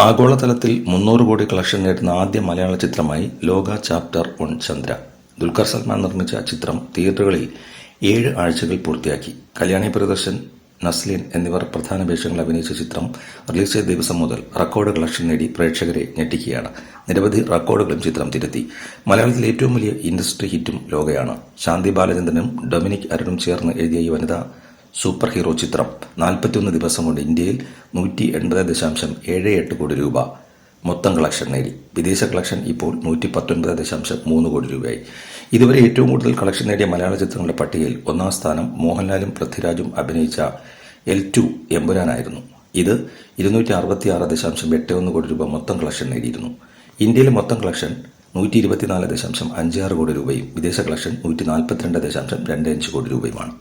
ആഗോളതലത്തിൽ മുന്നൂറ് കോടി കളക്ഷൻ നേടുന്ന ആദ്യ മലയാള ചിത്രമായി ലോക ചാപ്റ്റർ വൺ ചന്ദ്ര. ദുൽഖർ സൽമാൻ നിർമ്മിച്ച ചിത്രം തിയേറ്ററുകളിൽ ഏഴ് ആഴ്ചകൾ പൂർത്തിയാക്കി. കല്യാണി പ്രദർശൻ നസ്ലിൻ എന്നിവർ പ്രധാന വേഷങ്ങൾ അഭിനയിച്ച ചിത്രം റിലീസ് ചെയ്ത ദിവസം മുതൽ റെക്കോർഡ് കളക്ഷൻ നേടി പ്രേക്ഷകരെ ഞെട്ടിക്കുകയാണ്. നിരവധി റെക്കോർഡുകളും ചിത്രം തിരുത്തി. മലയാളത്തിലെ ഏറ്റവും വലിയ ഇൻഡസ്ട്രി ഹിറ്റും ലോകയാണ്. ശാന്തി ബാലചന്ദ്രനും ഡൊമിനിക് അരുണും ചേർന്ന് എഴുതിയ ഈ വനിതാ സൂപ്പർ ഹീറോ ചിത്രം. നാൽപ്പത്തിയൊന്ന് ദിവസം കൊണ്ട് ഇന്ത്യയിൽ നൂറ്റി എൺപത് ദശാംശം ഏഴ് എട്ട് കോടി രൂപ മൊത്തം കളക്ഷൻ നേടി. വിദേശ കളക്ഷൻ ഇപ്പോൾ നൂറ്റി പത്തൊൻപത് ദശാംശം മൂന്ന് കോടി രൂപയായി. ഇതുവരെ ഏറ്റവും കൂടുതൽ കളക്ഷൻ നേടിയ മലയാള ചിത്രങ്ങളുടെ പട്ടികയിൽ ഒന്നാം സ്ഥാനം മോഹൻലാലും പൃഥ്വിരാജും അഭിനയിച്ച എൽ ടു എമ്പുരാനായിരുന്നു. ഇത് ഇരുന്നൂറ്റി അറുപത്തി ആറ് ദശാംശം എട്ട് ഒന്ന് കോടി രൂപ മൊത്തം കളക്ഷൻ നേടിയിരുന്നു. ഇന്ത്യയിലെ മൊത്തം കളക്ഷൻ നൂറ്റി ഇരുപത്തിനാല് ദശാംശം അഞ്ച് ആറ് കോടി രൂപയും വിദേശ കളക്ഷൻ നൂറ്റി നാൽപ്പത്തിരണ്ട് ദശാംശം രണ്ട് അഞ്ച് കോടി രൂപയുമാണ്.